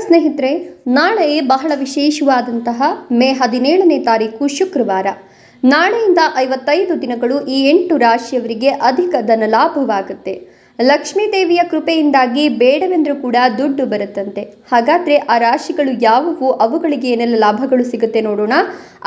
ಸ್ನೇಹಿತರೆ, ನಾಳೆ ಬಹಳ ವಿಶೇಷವಾದಂತಹ ಮೇ ಹದಿನೇಳನೇ ತಾರೀಕು ಶುಕ್ರವಾರ. ನಾಳೆಯಿಂದ ಐವತ್ತೈದು ದಿನಗಳು ಈ ಎಂಟು ರಾಶಿಯವರಿಗೆ ಅಧಿಕ ಧನ ಲಾಭವಾಗುತ್ತೆ. ಲಕ್ಷ್ಮೀ ದೇವಿಯ ಕೃಪೆಯಿಂದಾಗಿ ಬೇಡವೆಂದರೂ ಕೂಡ ದುಡ್ಡು ಬರುತ್ತಂತೆ. ಹಾಗಾದರೆ ಆ ರಾಶಿಗಳು ಯಾವುವು? ಅವುಗಳಿಗೆ ಏನೆಲ್ಲ ಲಾಭಗಳು ಸಿಗುತ್ತೆ ನೋಡೋಣ.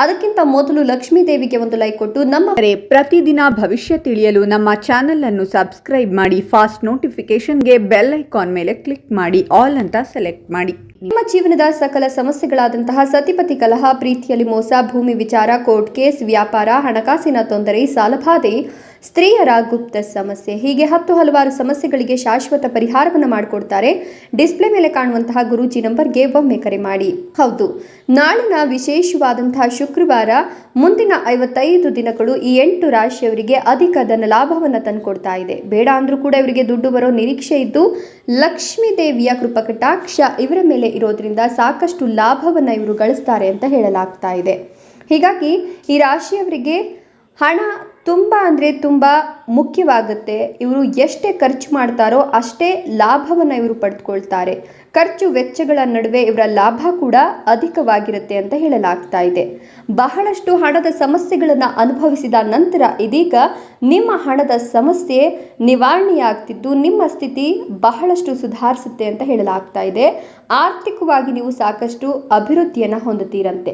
ಅದಕ್ಕಿಂತ ಮೊದಲು ಲಕ್ಷ್ಮೀ ದೇವಿಗೆ ಒಂದು ಲೈಕ್ ಕೊಟ್ಟು ನಮ್ಮ ಪ್ರತಿದಿನ ಭವಿಷ್ಯ ತಿಳಿಯಲು ನಮ್ಮ ಚಾನೆಲ್ ಅನ್ನು ಸಬ್ಸ್ಕ್ರೈಬ್ ಮಾಡಿ ಫಾಸ್ಟ್ ನೋಟಿಫಿಕೇಶನ್ಗೆ ಬೆಲ್ ಐಕಾನ್ ಮೇಲೆ ಕ್ಲಿಕ್ ಮಾಡಿ ಆಲ್ ಅಂತ ಸೆಲೆಕ್ಟ್ ಮಾಡಿ. ನಿಮ್ಮ ಜೀವನದ ಸಕಲ ಸಮಸ್ಯೆಗಳಾದಂತಹ ಸತಿಪತಿ ಕಲಹ ಪ್ರೀತಿಯಲ್ಲಿ ಮೋಸ ಭೂಮಿ ವಿಚಾರ ಕೋರ್ಟ್ ಕೇಸ್ ವ್ಯಾಪಾರ ಹಣಕಾಸಿನ ತೊಂದರೆ ಸಾಲಬಾಧೆ ಸ್ತ್ರೀಯರ ಗುಪ್ತ ಸಮಸ್ಯೆ. ಹೀಗೆ ಹತ್ತು ಹಲವಾರು ಸಮಸ್ಯೆಗಳಿಗೆ ಶಾಶ್ವತ ಪರಿಹಾರವನ್ನು ಮಾಡಿಕೊಡ್ತಾರೆ. ಡಿಸ್ಪ್ಲೇ ಮೇಲೆ ಕಾಣುವಂತಹ ಗುರೂಜಿ ನಂಬರ್ಗೆ ಒಮ್ಮೆ ಕರೆ ಮಾಡಿ. ಹೌದು, ನಾಳಿನ ವಿಶೇಷವಾದಂತಹ ಶುಕ್ರವಾರ ಮುಂದಿನ ಐವತ್ತೈದು ದಿನಗಳು ಈ ಎಂಟು ರಾಶಿಯವರಿಗೆ ಅಧಿಕ ಧನ ಲಾಭವನ್ನು ತಂದುಕೊಡ್ತಾ ಇದೆ. ಬೇಡ ಅಂದ್ರೂ ಕೂಡ ಇವರಿಗೆ ದುಡ್ಡು ಬರೋ ನಿರೀಕ್ಷೆ ಇದ್ದು, ಲಕ್ಷ್ಮೀ ದೇವಿಯ ಕೃಪಕಟಾಕ್ಷ ಇವರ ಮೇಲೆ ಇರೋದ್ರಿಂದ ಸಾಕಷ್ಟು ಲಾಭವನ್ನು ಇವರು ಗಳಿಸ್ತಾರೆ ಅಂತ ಹೇಳಲಾಗ್ತಾ ಇದೆ. ಹೀಗಾಗಿ ಈ ರಾಶಿಯವರಿಗೆ ಹಣ ತುಂಬ ಅಂದರೆ ತುಂಬ ಮುಖ್ಯವಾಗುತ್ತೆ. ಇವರು ಎಷ್ಟೇ ಖರ್ಚು ಮಾಡ್ತಾರೋ ಅಷ್ಟೇ ಲಾಭವನ್ನು ಇವರು ಪಡೆದುಕೊಳ್ತಾರೆ ಖರ್ಚು ವೆಚ್ಚಗಳ ನಡುವೆ ಇವರ ಲಾಭ ಕೂಡ ಅಧಿಕವಾಗಿರುತ್ತೆ ಅಂತ ಹೇಳಲಾಗ್ತಾ ಇದೆ. ಬಹಳಷ್ಟು ಹಣದ ಸಮಸ್ಯೆಗಳನ್ನು ಅನುಭವಿಸಿದ ನಂತರ ಇದೀಗ ನಿಮ್ಮ ಹಣದ ಸಮಸ್ಯೆ ನಿವಾರಣೆಯಾಗ್ತಿದ್ದು ನಿಮ್ಮ ಸ್ಥಿತಿ ಬಹಳಷ್ಟು ಸುಧಾರಿಸುತ್ತೆ ಅಂತ ಹೇಳಲಾಗ್ತಾ ಇದೆ. ಆರ್ಥಿಕವಾಗಿ ನೀವು ಸಾಕಷ್ಟು ಅಭಿವೃದ್ಧಿಯನ್ನು ಹೊಂದುತ್ತೀರಂತೆ.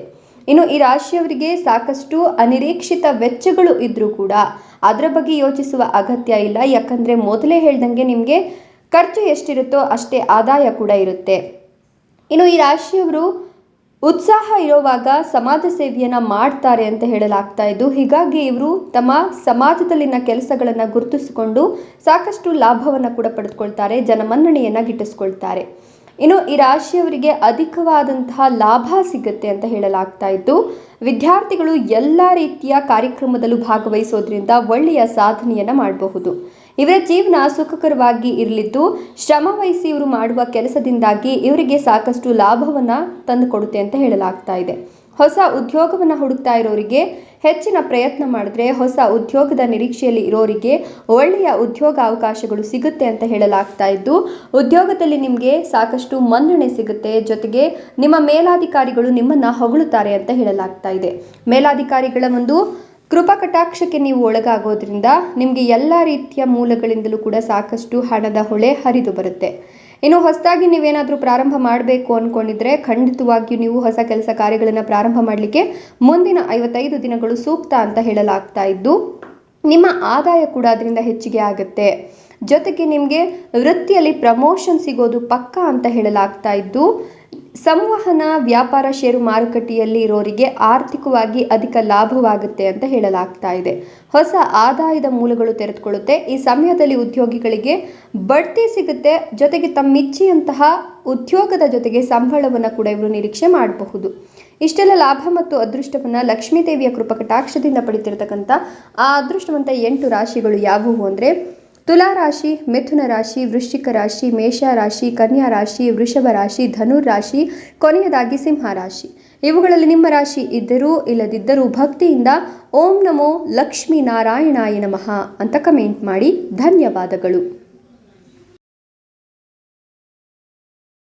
ಇನ್ನು ಈ ರಾಶಿಯವರಿಗೆ ಸಾಕಷ್ಟು ಅನಿರೀಕ್ಷಿತ ವೆಚ್ಚಗಳು ಇದ್ದರೂ ಕೂಡ ಅದರ ಬಗ್ಗೆ ಯೋಚಿಸುವ ಅಗತ್ಯ ಇಲ್ಲ. ಯಾಕಂದರೆ ಮೊದಲೇ ಹೇಳ್ದಂಗೆ ನಿಮಗೆ ಖರ್ಚು ಎಷ್ಟಿರುತ್ತೋ ಅಷ್ಟೇ ಆದಾಯ ಕೂಡ ಇರುತ್ತೆ. ಇನ್ನು ಈ ರಾಶಿಯವರು ಉತ್ಸಾಹ ಇರುವಾಗ ಸಮಾಜ ಸೇವೆಯನ್ನು ಮಾಡ್ತಾರೆ ಅಂತ ಹೇಳಲಾಗ್ತಾ ಇದ್ದು, ಹೀಗಾಗಿ ಇವರು ತಮ್ಮ ಸಮಾಜದಲ್ಲಿನ ಕೆಲಸಗಳನ್ನು ಗುರುತಿಸಿಕೊಂಡು ಸಾಕಷ್ಟು ಲಾಭವನ್ನು ಕೂಡ ಪಡೆದುಕೊಳ್ತಾರೆ, ಜನಮನ್ನಣೆಯನ್ನು ಗಿಟ್ಟಿಸ್ಕೊಳ್ತಾರೆ. ಇನ್ನು ಈ ರಾಶಿಯವರಿಗೆ ಅಧಿಕವಾದಂತಹ ಲಾಭ ಸಿಗುತ್ತೆ ಅಂತ ಹೇಳಲಾಗ್ತಾ ಇತ್ತು. ವಿದ್ಯಾರ್ಥಿಗಳು ಎಲ್ಲ ರೀತಿಯ ಕಾರ್ಯಕ್ರಮದಲ್ಲೂ ಭಾಗವಹಿಸೋದ್ರಿಂದ ಒಳ್ಳೆಯ ಸಾಧನೆಯನ್ನು ಮಾಡಬಹುದು. ಇವರ ಜೀವನ ಸುಖಕರವಾಗಿ ಇರಲಿದ್ದು, ಶ್ರಮ ವಹಿಸಿ ಇವರು ಮಾಡುವ ಕೆಲಸದಿಂದಾಗಿ ಇವರಿಗೆ ಸಾಕಷ್ಟು ಲಾಭವನ್ನು ತಂದುಕೊಡುತ್ತೆ ಅಂತ ಹೇಳಲಾಗ್ತಾ ಇದೆ. ಹೊಸ ಉದ್ಯೋಗವನ್ನು ಹುಡುಕ್ತಾ ಇರೋರಿಗೆ ಹೆಚ್ಚಿನ ಪ್ರಯತ್ನ ಮಾಡಿದ್ರೆ ಹೊಸ ಉದ್ಯೋಗದ ನಿರೀಕ್ಷೆಯಲ್ಲಿ ಇರೋರಿಗೆ ಒಳ್ಳೆಯ ಉದ್ಯೋಗ ಅವಕಾಶಗಳು ಸಿಗುತ್ತೆ ಅಂತ ಹೇಳಲಾಗ್ತಾ ಇದ್ದು, ಉದ್ಯೋಗದಲ್ಲಿ ನಿಮಗೆ ಸಾಕಷ್ಟು ಮನ್ನಣೆ ಸಿಗುತ್ತೆ. ಜೊತೆಗೆ ನಿಮ್ಮ ಮೇಲಾಧಿಕಾರಿಗಳು ನಿಮ್ಮನ್ನು ಹೊಗಳುತ್ತಾರೆ ಅಂತ ಹೇಳಲಾಗ್ತಾ ಇದೆ. ಮೇಲಾಧಿಕಾರಿಗಳ ಒಂದು ಕೃಪಾ ಕಟಾಕ್ಷಕ್ಕೆ ನೀವು ಒಳಗಾಗೋದ್ರಿಂದ ನಿಮಗೆ ಎಲ್ಲ ರೀತಿಯ ಮೂಲಗಳಿಂದಲೂ ಕೂಡ ಸಾಕಷ್ಟು ಹಣದ ಹೊಳೆ ಹರಿದು ಬರುತ್ತೆ. ಇನ್ನು ಹೊಸದಾಗಿ ನೀವೇನಾದರೂ ಪ್ರಾರಂಭ ಮಾಡಬೇಕು ಅಂದ್ಕೊಂಡಿದ್ರೆ ಖಂಡಿತವಾಗಿಯೂ ನೀವು ಹೊಸ ಕೆಲಸ ಕಾರ್ಯಗಳನ್ನು ಪ್ರಾರಂಭ ಮಾಡಲಿಕ್ಕೆ ಮುಂದಿನ ಐವತ್ತೈದು ದಿನಗಳು ಸೂಕ್ತ ಅಂತ ಹೇಳಲಾಗ್ತಾ ಇದ್ದು, ನಿಮ್ಮ ಆದಾಯ ಕೂಡ ಅದರಿಂದ ಹೆಚ್ಚಿಗೆ ಆಗುತ್ತೆ. ಜೊತೆಗೆ ನಿಮಗೆ ವೃತ್ತಿಯಲ್ಲಿ ಪ್ರಮೋಷನ್ ಸಿಗೋದು ಪಕ್ಕ ಅಂತ ಹೇಳಲಾಗ್ತಾ ಇದ್ದು ಸಂವಹನ, ವ್ಯಾಪಾರ ಷೇರು ಮಾರುಕಟ್ಟೆಯಲ್ಲಿ ಇರೋರಿಗೆ ಆರ್ಥಿಕವಾಗಿ ಅಧಿಕ ಲಾಭವಾಗುತ್ತೆ ಅಂತ ಹೇಳಲಾಗ್ತಾ ಇದೆ. ಹೊಸ ಆದಾಯದ ಮೂಲಗಳು ತೆರೆದುಕೊಳ್ಳುತ್ತೆ. ಈ ಸಮಯದಲ್ಲಿ ಉದ್ಯೋಗಿಗಳಿಗೆ ಬಡ್ತಿ ಸಿಗುತ್ತೆ. ಜೊತೆಗೆ ತಮ್ಮಿಚ್ಚಿಯಂತಹ ಉದ್ಯೋಗದ ಜೊತೆಗೆ ಸಂಬಳವನ್ನು ಕೂಡ ಇವರು ನಿರೀಕ್ಷೆ ಮಾಡಬಹುದು. ಇಷ್ಟೆಲ್ಲ ಲಾಭ ಮತ್ತು ಅದೃಷ್ಟವನ್ನು ಲಕ್ಷ್ಮೀದೇವಿಯ ಕೃಪಕಟಾಕ್ಷದಿಂದ ಪಡಿತಿರ್ತಕ್ಕಂಥ ಆ ಅದೃಷ್ಟವಂತ ಎಂಟು ರಾಶಿಗಳು ಯಾವುವು ಅಂದರೆ ತುಲಾ ರಾಶಿ, ಮಿಥುನ ರಾಶಿ, ವೃಶ್ಚಿಕ ರಾಶಿ, ಮೇಷ ರಾಶಿ, ಕನ್ಯಾ ರಾಶಿ, ವೃಷಭ ರಾಶಿ, ಧನುರ್ ರಾಶಿ, ಕೊನೆಯದಾಗಿ ಸಿಂಹ ರಾಶಿ. ಇವುಗಳಲ್ಲಿ ನಿಮ್ಮ ರಾಶಿ ಇದ್ದರೂ ಇಲ್ಲದಿದ್ದರೂ ಭಕ್ತಿಯಿಂದ ಓಂ ನಮೋ ಲಕ್ಷ್ಮೀ ನಾರಾಯಣಾಯ ನಮಃ ಅಂತ ಕಮೆಂಟ್ ಮಾಡಿ. ಧನ್ಯವಾದಗಳು.